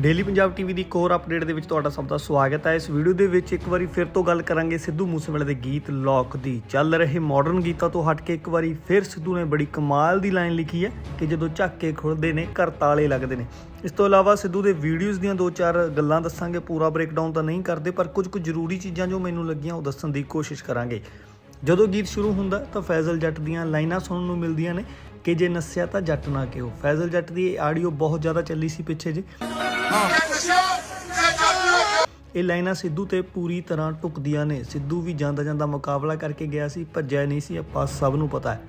Daily Punjab TV ਦੀ ਕੋਰ update ਦੇ ਵਿੱਚ ਤੁਹਾਡਾ ਸਭ ਦਾ ਸਵਾਗਤ ਹੈ। ਇਸ ਵੀਡੀਓ ਦੇ ਵਿੱਚ ਇੱਕ ਵਾਰੀ ਫਿਰ ਤੋਂ ਗੱਲ ਕਰਾਂਗੇ ਸਿੱਧੂ ਮੂਸੇਵਾਲੇ ਦੇ ਗੀਤ ਲੋਕ ਦੀ। ਚੱਲ ਰਹੇ ਮਾਡਰਨ ਗੀਤਾਂ ਤੋਂ ਹਟ ਕੇ ਇੱਕ ਵਾਰੀ ਫਿਰ ਸਿੱਧੂ ਨੇ ਬੜੀ ਕਮਾਲ ਦੀ ਲਾਈਨ ਲਿਖੀ ਹੈ ਕਿ ਜਦੋਂ ਝਾਕੇ ਖੁੱਲਦੇ ਨੇ, ਘਰ ਤਾਲੇ ਲੱਗਦੇ ਨੇ। ਇਸ ਤੋਂ ਇਲਾਵਾ ਸਿੱਧੂ ਦੇ ਵੀਡੀਓਜ਼ ਦੀਆਂ ਦੋ ਚਾਰ ਗੱਲਾਂ ਦੱਸਾਂਗੇ। ਪੂਰਾ ਬ੍ਰੇਕਡਾਊਨ ਤਾਂ ਨਹੀਂ ਕਰਦੇ, ਪਰ ਕੁਝ ਕੁ ਜ਼ਰੂਰੀ ਚੀਜ਼ਾਂ ਜੋ ਮੈਨੂੰ ਲੱਗੀਆਂ ਉਹ ਦੱਸਣ ਦੀ ਕੋਸ਼ਿਸ਼ ਕਰਾਂਗੇ। ਜਦੋਂ ਗੀਤ ਸ਼ੁਰੂ ਹੁੰਦਾ ਤਾਂ ਫੈਜ਼ਲ ਜੱਟ ਦੀਆਂ ਲਾਈਨਾਂ ਸੁਣਨ ਨੂੰ ਮਿਲਦੀਆਂ ਨੇ। ਕਿ ਜੇ ਨੱਸਿਆ ਤਾਂ ਜੱਟ ਨਾ ਕਿਹੋ। ਫੈਜ਼ਲ ਜੱਟ ਦੀ ਇਹ ਆਡੀਓ ਬਹੁਤ ਜ਼ਿਆਦਾ ਚੱਲੀ ਸੀ ਪਿੱਛੇ ਜੇ। ਇਹ ਲਾਈਨਾਂ ਸਿੱਧੂ ਤੇ ਪੂਰੀ ਤਰ੍ਹਾਂ ਟੁਕਦੀਆਂ ਨੇ। ਸਿੱਧੂ ਵੀ ਜਾਂਦਾ ਜਾਂਦਾ ਮੁਕਾਬਲਾ ਕਰਕੇ ਗਿਆ ਸੀ, ਭੱਜਿਆ ਨਹੀਂ ਸੀ, ਆਪਾਂ ਸਭ ਨੂੰ ਪਤਾ ਹੈ।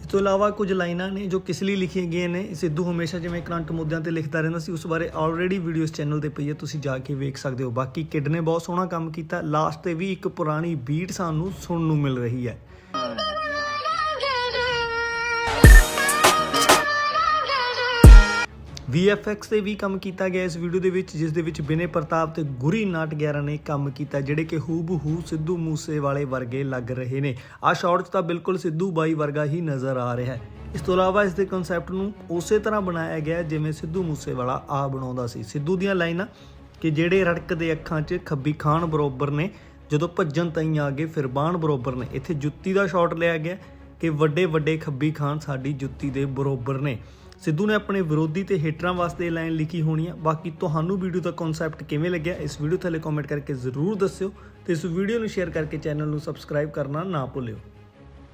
ਇਸ ਤੋਂ ਇਲਾਵਾ ਕੁਝ ਲਾਈਨਾਂ ਨੇ ਜੋ ਕਿਸ ਲਈ ਲਿਖੀਆਂ ਗਈਆਂ ਨੇ। ਸਿੱਧੂ ਹਮੇਸ਼ਾ ਜਿਵੇਂ ਕਰੰਟ ਮੁੱਦਿਆਂ ਤੇ ਲਿਖਦਾ ਰਹਿੰਦਾ ਸੀ, ਉਸ ਬਾਰੇ ਆਲਰੇਡੀ ਵੀਡੀਓ ਇਸ ਚੈਨਲ ਤੇ ਪਈ ਹੈ, ਤੁਸੀਂ ਜਾ ਕੇ ਵੇਖ ਸਕਦੇ ਹੋ। ਬਾਕੀ ਕਿਡ ਨੇ ਬਹੁਤ ਸੋਹਣਾ ਕੰਮ ਕੀਤਾ। ਲਾਸਟ ਤੇ ਵੀ ਇੱਕ ਪੁਰਾਣੀ ਬੀਟ ਸਾਨੂੰ ਸੁਣਨ ਨੂੰ ਮਿਲ ਰਹੀ ਹੈ। VFX ਤੇ ਵੀ ਕੰਮ ਕੀਤਾ ਗਿਆ ਇਸ ਵੀਡੀਓ ਦੇ ਵਿੱਚ, ਜਿਸ ਦੇ ਵਿੱਚ ਬਿਨੇ ਪ੍ਰਤਾਪ ਤੇ ਗੁਰੀ ਨਾਟ 11 ਨੇ ਕੰਮ ਕੀਤਾ, ਜਿਹੜੇ ਕਿ ਹੂਬਹੂ ਸਿੱਧੂ ਮੂਸੇ ਵਾਲੇ ਵਰਗੇ ਲੱਗ ਰਹੇ ਨੇ। ਆ ਸ਼ਾਰਟ ਤਾਂ ਬਿਲਕੁਲ ਸਿੱਧੂ ਬਾਈ ਵਰਗਾ ਹੀ ਨਜ਼ਰ ਆ ਰਿਹਾ ਹੈ। ਇਸ ਤੋਂ ਇਲਾਵਾ ਇਸ ਦੇ ਕਨਸੈਪਟ ਨੂੰ ਉਸੇ ਤਰ੍ਹਾਂ ਬਣਾਇਆ ਗਿਆ ਜਿਵੇਂ ਸਿੱਧੂ ਮੂਸੇਵਾਲਾ ਆ ਬਣਾਉਂਦਾ ਸੀ। ਸਿੱਧੂ ਦੀਆਂ ਲਾਈਨਾਂ ਕਿ ਜਿਹੜੇ ਰੜਕਦੇ ਅੱਖਾਂ 'ਚ ਖੱਬੀ ਖਾਨ ਬਰੋਬਰ ਨੇ, ਜਦੋਂ ਭੱਜਣ ਤਾਈਂ ਆ ਗਏ ਫਿਰ ਬਾਣ ਬਰੋਬਰ ਨੇ, ਇੱਥੇ ਜੁੱਤੀ ਦਾ ਸ਼ਾਟ ਲਿਆ ਗਿਆ ਕਿ ਵੱਡੇ ਵੱਡੇ ਖੱਬੀ ਖਾਨ ਸਾਡੀ ਜੁੱਤੀ ਦੇ ਬਰੋਬਰ ਨੇ। ਸਿੱਧੂ ਨੇ ਆਪਣੇ ਵਿਰੋਧੀ ਤੇ ਹੇਟਰਾਂ ਵਾਸਤੇ ਇਹ ਲਾਈਨ ਲਿਖੀ ਹੋਣੀ ਆ। ਬਾਕੀ ਤੁਹਾਨੂੰ ਵੀਡੀਓ ਦਾ ਕਨਸੈਪਟ ਕਿਵੇਂ ਲੱਗਿਆ, ਇਸ ਵੀਡੀਓ ਥੱਲੇ ਕਮੈਂਟ ਕਰਕੇ ਜ਼ਰੂਰ ਦੱਸਿਓ ਤੇ ਇਸ ਵੀਡੀਓ ਨੂੰ ਸ਼ੇਅਰ ਕਰਕੇ ਚੈਨਲ ਨੂੰ ਸਬਸਕ੍ਰਾਈਬ ਕਰਨਾ ਨਾ ਭੁੱਲਿਓ।